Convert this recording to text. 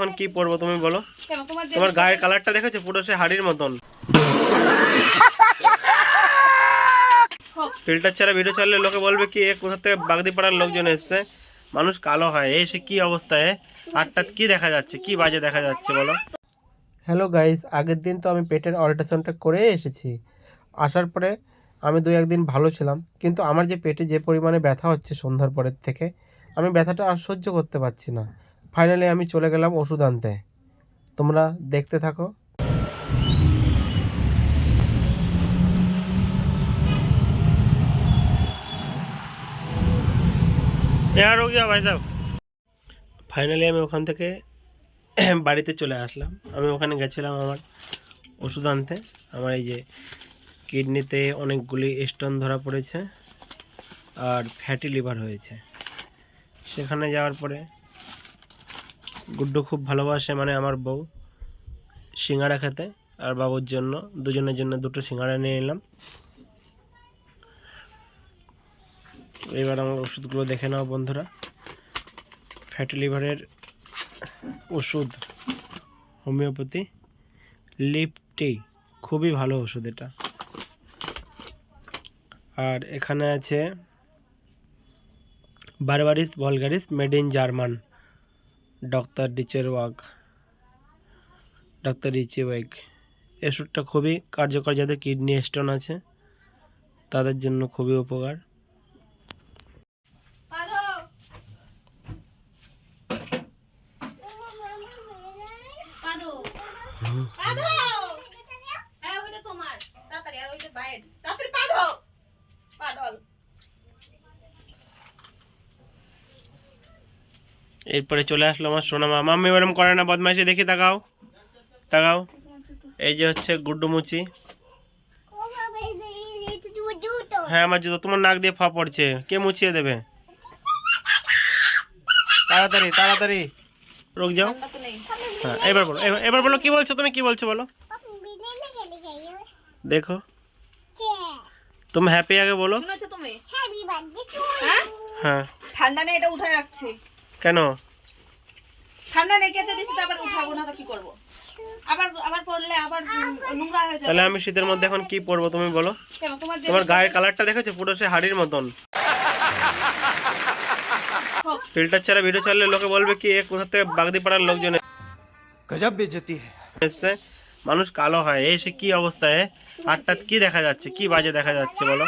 এখন কি পরবো তুমি বলো? তোমার গায়ের কালারটা দেখেছ? পুরো সে হাড়ির মতন। ফিল্টার ছাড়া ভিডিও চাললে লোকে বলবে কি, এ কোথা থেকে বাগদি পাড়ার লোকজন এসছে? মানুষ কালো হয়। এই সে কি অবস্থায় হাটটা কি দেখা যাচ্ছে? কি বাজে দেখা যাচ্ছে, বলো? হ্যালো গাইস আগের দিন তো আমি পেটের অল্ট্রাসাউন্ডটা করে এসেছি। আসার পরে আমি দু একদিন ভালো ছিলাম, কিন্তু আমার যে পেটে যে পরিমাণে ব্যথা হচ্ছে সন্ধ্যার পরের থেকে, আমি ব্যথাটা আর সহ্য করতে পারছি না। ফাইনালি আমি চলে গেলাম ওষুধ আনতে। তোমরা দেখতে থাকো। ফাইনালি আমি ওখান থেকে বাড়িতে চলে আসলাম। আমি ওখানে গেছিলাম আমার ওষুধ আনতে। আমার এই যে কিডনিতে অনেকগুলি স্টোন ধরা পড়েছে আর ফ্যাটি লিভার হয়েছে। সেখানে যাওয়ার পরে গুড্ডু খুব ভালোবাসে মানে আমার বউ সিঙ্গাড়া খেতে আর বাবুর জন্য, দুজনের জন্য দুটো সিঙ্গাড়া নিয়ে এলাম। এবার আমার ওষুধগুলো দেখে নাও বন্ধুরা। ফ্যাটি লিভারের ওষুধ, হোমিওপ্যাথি লিপটি খুবই ভালো ওষুধ এটা। আর এখানে আছে berberis vulgaris made in German doctor Reckeweg doctor Reckeweg এই ওষুধটা খুবই কার্যকর, যাদের কিডনি স্টোন আছে, তাদের জন্য খুবই উপকার। হ্যাঁ। এরপরে চলে আসলো আমার সোনামা মাম্মি ম্যাডাম করে না বদমাইশি দেখি তাকাও। তাকাও। এই যে হচ্ছে গুড্ডু মুচি হ্যাঁ আমার জুতো তোমার নাক দিয়ে ফা পড়ছে। কে মুছিয়ে দেবে? তাড়াতাড়ি তাড়াতাড়ি। রোগ যাও। হ্যাঁ এবার বলো এবার- এবার বলো কি বলছো তুমি? কি বলছো বলো? দেখো। তুমি হ্যাপি আগে বলো। হ্যাঁ? হ্যাঁ। ঠান্ডা নেই এটা উঠে রাখছি। কেন? ঠান্ডা উঠাবো না কি করব? আবার আবার আবার নোংরা হয়ে যাবে। তাহলে আমি শীতের মধ্যে এখন কি পরবো তুমি বলো? তোমার গায়ের কালারটা দেখেছ? পুরো সে হাড়ির মতন। ফিল্টার ছাড়া ভিডিও চাললে লোকে বলবে কি এ কোথা থেকে বাগদি পাড়ার লোকজন গজব বেজতি হ্যাঁ মানুষ কালো হয়। এসে কি অবস্থায় হাটটা কি দেখা যাচ্ছে? কি বাজে দেখা যাচ্ছে বলো?